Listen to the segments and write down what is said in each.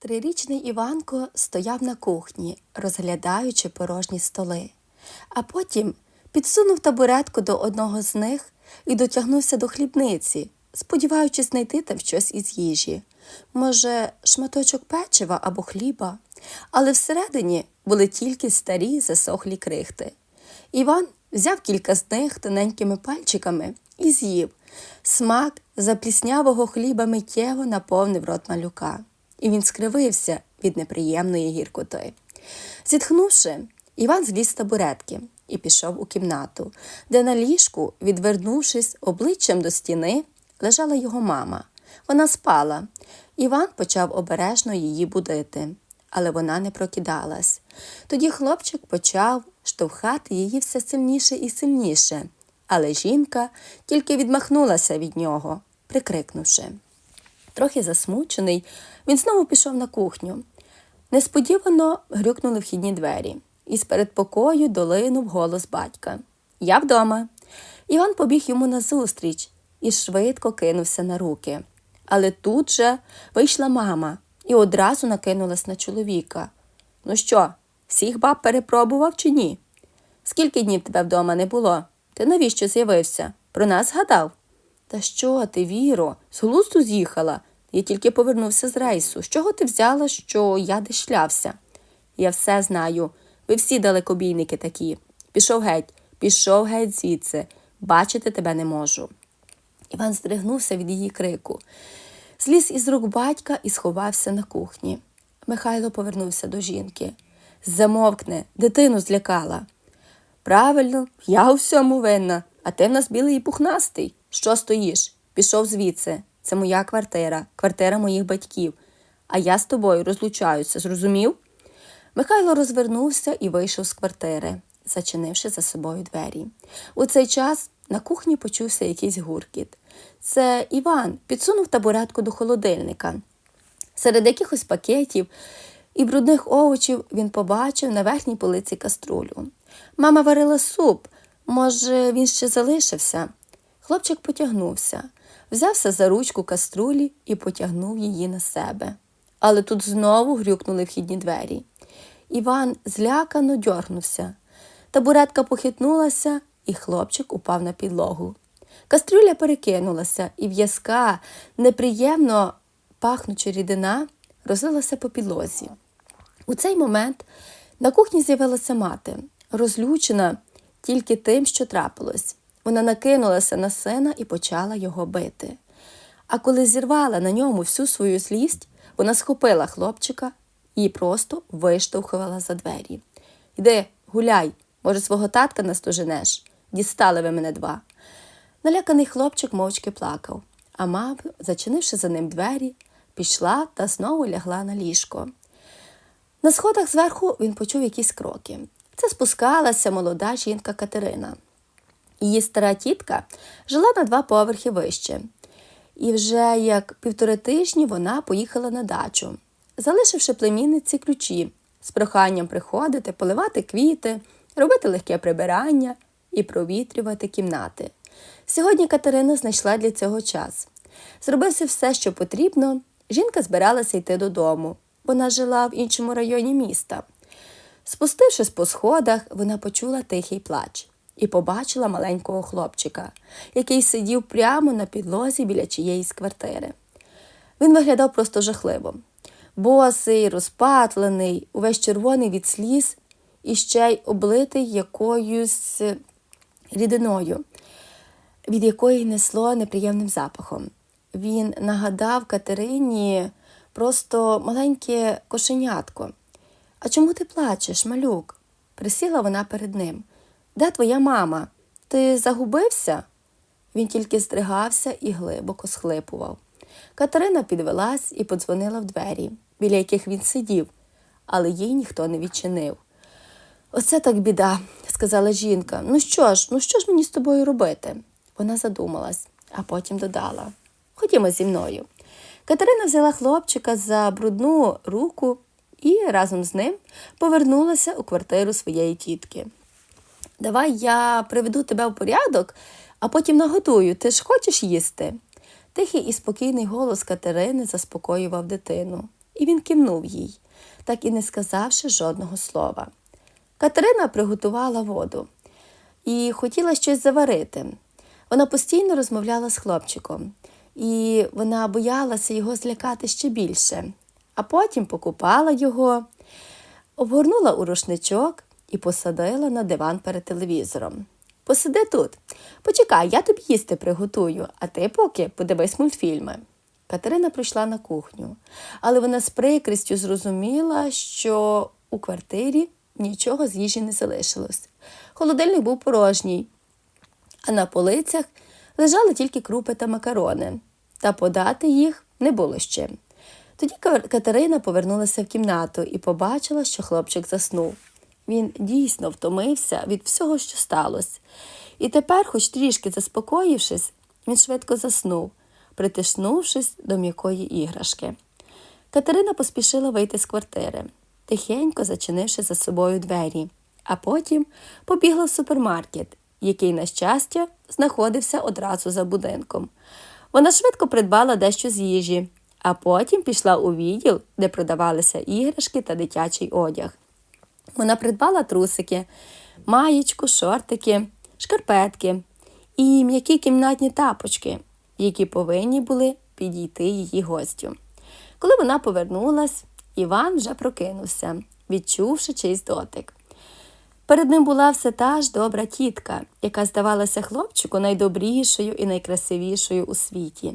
Трирічний Іванко стояв на кухні, розглядаючи порожні столи, а потім підсунув табуретку до одного з них і дотягнувся до хлібниці, сподіваючись знайти там щось із їжі. Може, шматочок печива або хліба, але всередині були тільки старі засохлі крихти. Іван взяв кілька з них тоненькими пальчиками і з'їв. Смак запліснявого хліба миттєво наповнив рот малюка, і він скривився від неприємної гіркоти. Зітхнувши, Іван зліз з табуретки і пішов у кімнату, де на ліжку, відвернувшись обличчям до стіни, лежала його мама. Вона спала. Іван почав обережно її будити, але вона не прокидалась. Тоді хлопчик почав штовхати її все сильніше і сильніше, але жінка тільки відмахнулася від нього, прикрикнувши. Трохи засмучений, він знову пішов на кухню. Несподівано грюкнули вхідні двері, і з передпокою долинув голос батька. Я вдома. Іван побіг йому назустріч і швидко кинувся на руки. Але тут же вийшла мама і одразу накинулась на чоловіка. Ну що, всіх баб перепробував чи ні? Скільки днів тебе вдома не було? Ти навіщо з'явився? Про нас згадав? Та що ти, Віро, з глузду з'їхала? Я тільки повернувся з рейсу. З чого ти взяла, що я десь шлявся? Я все знаю. Ви всі далекобійники такі. Пішов геть, пішов геть звідси. Бачити тебе не можу. Іван здригнувся від її крику. Зліз із рук батька і сховався на кухні. Михайло повернувся до жінки. Замовкне, дитину злякала. Правильно, я у всьому винна, а ти в нас білий і пухнастий. Що стоїш? Пішов звідси. Це моя квартира, квартира моїх батьків. А я з тобою розлучаюся, зрозумів? Михайло розвернувся і вийшов з квартири, зачинивши за собою двері. У цей час на кухні почувся якийсь гуркіт. Це Іван підсунув табуретку до холодильника. Серед якихось пакетів і брудних овочів він побачив на верхній полиці каструлю. Мама варила суп, може, він ще залишився. Хлопчик потягнувся, взявся за ручку каструлі і потягнув її на себе. Але тут знову грюкнули вхідні двері. Іван злякано дьорнувся. Табуретка похитнулася, і хлопчик упав на підлогу. Кастрюля перекинулася, і в'язка, неприємно пахнуча рідина, розлилася по підлозі. У цей момент на кухні з'явилася мати, розлючена тільки тим, що трапилось. Вона накинулася на сина і почала його бити. А коли зірвала на ньому всю свою злість, вона схопила хлопчика і просто виштовхувала за двері. Йди, гуляй, може, свого татка настоженеш. Дістали ви мене два. Наляканий хлопчик мовчки плакав, а мама, зачинивши за ним двері, пішла та знову лягла на ліжко. На сходах зверху він почув якісь кроки. Це спускалася молода жінка Катерина. Її стара тітка жила на два поверхи вище, і вже як півтори тижні вона поїхала на дачу, залишивши племінниці ключі з проханням приходити, поливати квіти, робити легке прибирання і провітрювати кімнати. Сьогодні Катерина знайшла для цього час. Зробивши все, що потрібно, жінка збиралася йти додому. Вона жила в іншому районі міста. Спустившись по сходах, вона почула тихий плач і побачила маленького хлопчика, який сидів прямо на підлозі біля чиєїсь квартири. Він виглядав просто жахливо. Босий, розпатлений, увесь червоний від сліз і ще й облитий якоюсь рідиною, від якої несло неприємним запахом. Він нагадав Катерині просто маленьке кошенятко. А чому ти плачеш, малюк? Присіла вона перед ним. Де твоя мама? Ти загубився? Він тільки здригався і глибоко схлипував. Катерина підвелась і подзвонила в двері, біля яких він сидів, але їй ніхто не відчинив. Оце так біда, сказала жінка. Ну що ж, ну що ж мені з тобою робити? Вона задумалась, а потім додала Ходімо зі мною. Катерина взяла хлопчика за брудну руку і разом з ним повернулася у квартиру своєї тітки. Давай я приведу тебе в порядок, а потім нагодую. Ти ж хочеш їсти? Тихий і спокійний голос Катерини заспокоював дитину. і він кивнув їй, так і не сказавши жодного слова. Катерина приготувала воду і хотіла щось заварити. Вона постійно розмовляла з хлопчиком, і вона боялася його злякати ще більше, а потім покупала його, обгорнула у рушничок і посадила на диван перед телевізором. Посиди тут, почекай, я тобі їсти приготую, а ти поки подивись мультфільми. Катерина прийшла на кухню, але вона з прикрістю зрозуміла, що у квартирі нічого з їжі не залишилось. Холодильник був порожній, а на полицях лежали тільки крупи та макарони, та подати їх не було ще. Тоді Катерина повернулася в кімнату і побачила, що хлопчик заснув. Він дійсно втомився від всього, що сталося. І тепер, хоч трішки заспокоївшись, він швидко заснув, притиснувшись до м'якої іграшки. Катерина поспішила вийти з квартири, тихенько зачинивши за собою двері, а потім побігла в супермаркет, який, на щастя, знаходився одразу за будинком. Вона швидко придбала дещо з їжі, а потім пішла у відділ, де продавалися іграшки та дитячий одяг. Вона придбала трусики, маєчку, шортики, шкарпетки і м'які кімнатні тапочки, які повинні були підійти її гостю. Коли вона повернулась, Іван вже прокинувся, відчувши чийсь дотик. Перед ним була все та ж добра тітка, яка здавалася хлопчику найдобрішою і найкрасивішою у світі.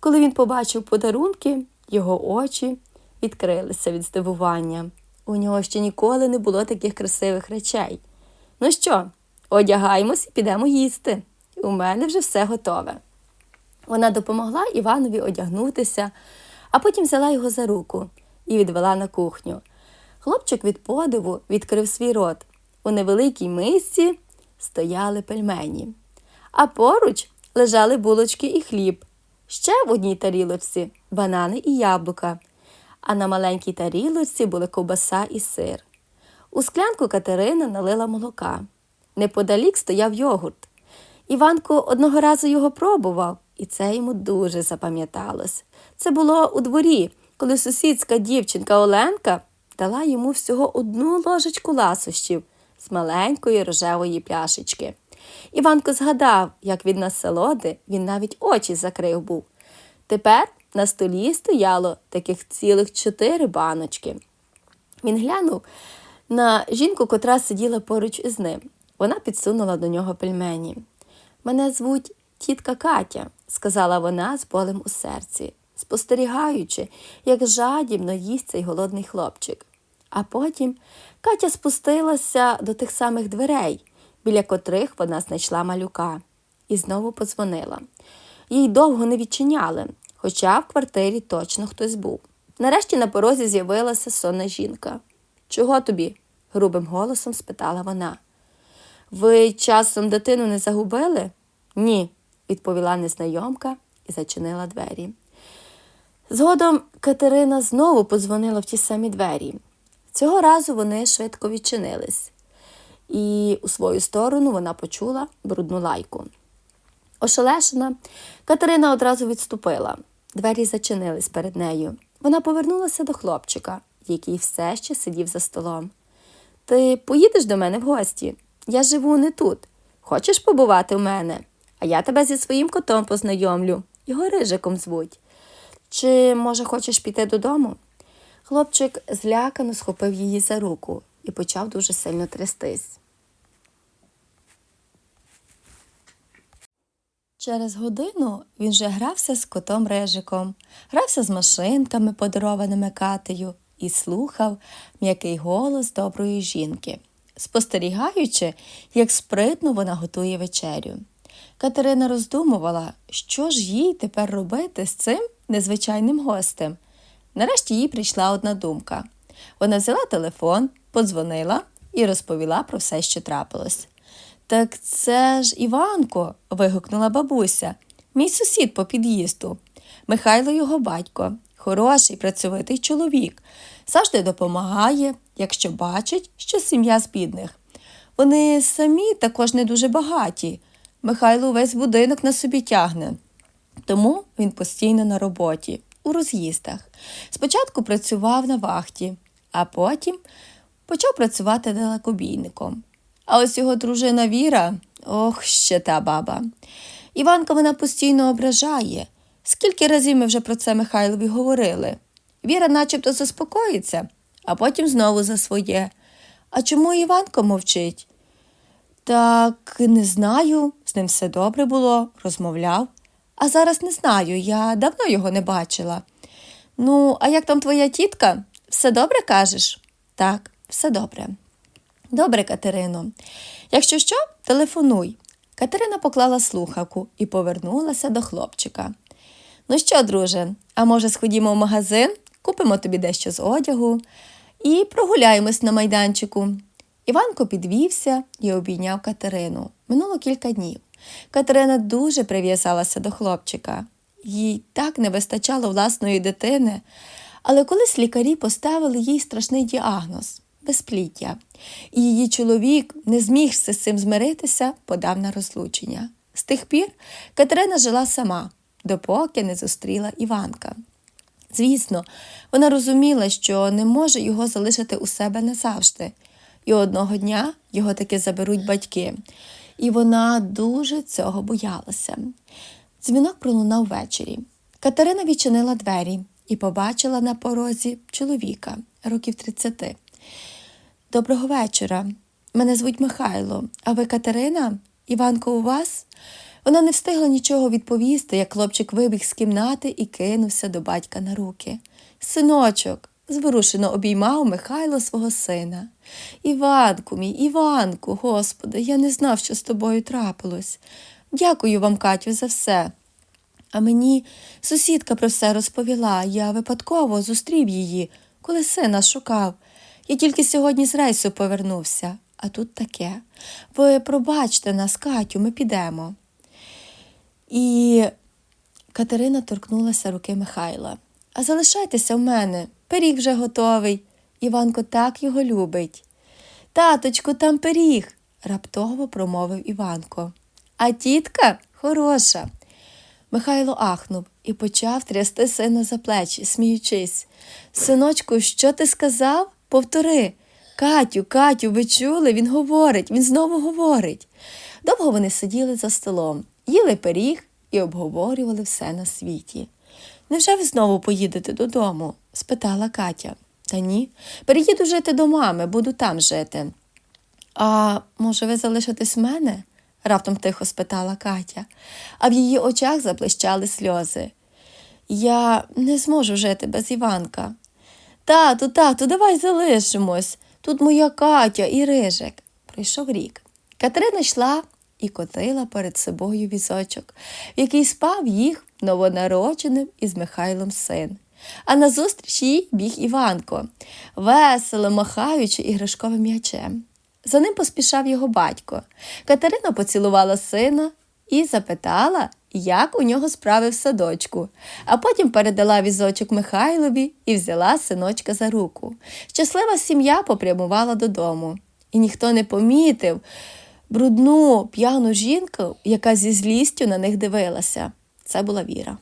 Коли він побачив подарунки, його очі відкрилися від здивування. У нього ще ніколи не було таких красивих речей. Ну що, одягаємось і підемо їсти. У мене вже все готове. Вона допомогла Іванові одягнутися, а потім взяла його за руку і відвела на кухню. Хлопчик від подиву відкрив свій рот. У невеликій мисці стояли пельмені, а поруч лежали булочки і хліб. Ще в одній тарілочці банани і яблука а на маленькій тарілочці були ковбаса і сир. У склянку Катерина налила молока. Неподалік стояв йогурт. Іванко одного разу його пробував, і це йому дуже запам'яталось. Це було у дворі, коли сусідська дівчинка Оленка дала йому всього одну ложечку ласощів з маленької рожевої пляшечки. Іванко згадав, як від насолоди він навіть очі закрив був. Тепер на столі стояло таких цілих чотири баночки. Він глянув на жінку, котра сиділа поруч із ним. Вона підсунула до нього пельмені. Мене звуть тітка Катя, сказала вона з болем у серці, спостерігаючи, як жадібно їсть цей голодний хлопчик. А потім Катя спустилася до тих самих дверей, біля котрих вона знайшла малюка, і знову подзвонила. Їй довго не відчиняли, хоча в квартирі точно хтось був. Нарешті на порозі з'явилася сонна жінка. Чого тобі? грубим голосом спитала вона. Ви часом дитину не загубили? Ні, відповіла незнайомка і зачинила двері. Згодом Катерина знову подзвонила в ті самі двері. Цього разу вони швидко відчинились, і у свою сторону вона почула брудну лайку. Ошелешена, Катерина одразу відступила. Двері зачинились перед нею. Вона повернулася до хлопчика, який все ще сидів за столом. Ти поїдеш до мене в гості? Я живу не тут. Хочеш побувати в мене? А я тебе зі своїм котом познайомлю. Його рижиком звуть. Чи, може, хочеш піти додому? Хлопчик злякано схопив її за руку і почав дуже сильно трястись. Через годину він вже грався з котом режиком, грався з машинками, подарованими катею, і слухав м'який голос доброї жінки, спостерігаючи, як спритно вона готує вечерю. Катерина роздумувала, що ж їй тепер робити з цим незвичайним гостем. Нарешті їй прийшла одна думка. Вона взяла телефон, подзвонила і розповіла про все, що трапилось. Так це ж Іванко. вигукнула бабуся, мій сусід по під'їзду. Михайло його батько, хороший, працьовитий чоловік, завжди допомагає, якщо бачить, що сім'я з бідних. Вони самі також не дуже багаті. Михайло весь будинок на собі тягне, тому він постійно на роботі. у роз'їздах. Спочатку працював на вахті, а потім почав працювати далекобійником. А ось його дружина Віра, ох, ще та баба. Іванка вона постійно ображає. Скільки разів ми вже про це Михайлові говорили. Віра начебто заспокоїться, а потім знову за своє. А чому Іванко мовчить? Так, не знаю, з ним все добре було, розмовляв. А зараз не знаю, я давно його не бачила. Ну, а як там твоя тітка? Все добре кажеш? Так, все добре. Добре, Катерино. Якщо що, телефонуй. Катерина поклала слухавку і повернулася до хлопчика. Ну що, друже, а може сходімо в магазин, купимо тобі дещо з одягу і прогуляємось на майданчику. Іванко підвівся і обійняв Катерину. Минуло кілька днів. Катерина дуже прив'язалася до хлопчика. Їй так не вистачало власної дитини, але колись лікарі поставили їй страшний діагноз безпліття. І її чоловік, не змігся з цим змиритися, подав на розлучення. З тих пір Катерина жила сама, допоки не зустріла Іванка. Звісно, вона розуміла, що не може його залишити у себе назавжди. І одного дня його таки заберуть батьки. І вона дуже цього боялася. Дзвінок пролунав ввечері. Катерина відчинила двері і побачила на порозі чоловіка років 30. Доброго вечора. Мене звуть Михайло. А ви Катерина? Іванко, у вас? Вона не встигла нічого відповісти, як хлопчик вибіг з кімнати і кинувся до батька на руки. Синочок, зворушено обіймав Михайло свого сина. Іванку мій, Іванку, Господи, я не знав, що з тобою трапилось. Дякую вам, Катю, за все. А мені сусідка про все розповіла. Я випадково зустрів її, коли сина шукав. Я тільки сьогодні з рейсу повернувся, а тут таке. Ви пробачте нас, Катю, ми підемо. І Катерина торкнулася руки Михайла. А залишайтеся в мене, пиріг вже готовий. Іванко так його любить. Таточку, там пиріг, раптово промовив Іванко. А тітка хороша. Михайло ахнув і почав трясти сина за плечі, сміючись. Синочку, що ти сказав? Повтори. Катю, Катю, ви чули? Він говорить, він знову говорить. Довго вони сиділи за столом, їли пиріг і обговорювали все на світі. Невже ви знову поїдете додому? спитала Катя. Та ні, переїду жити до мами, буду там жити. А може, ви залишитесь в мене? раптом тихо спитала Катя, а в її очах заблищали сльози. Я не зможу жити без Іванка. Тату, тату, давай залишимось. Тут моя Катя і Рижик. Пройшов рік. Катерина йшла і котила перед собою візочок, в який спав їх новонародженим із Михайлом син. А назустріч їй біг Іванко, весело махаючи іграшковим м'ячем. За ним поспішав його батько. Катерина поцілувала сина і запитала, як у нього справи в садочку, а потім передала візочок Михайлові і взяла синочка за руку. Щаслива сім'я попрямувала додому, і ніхто не помітив брудну п'яну жінку, яка зі злістю на них дивилася. Це була Віра.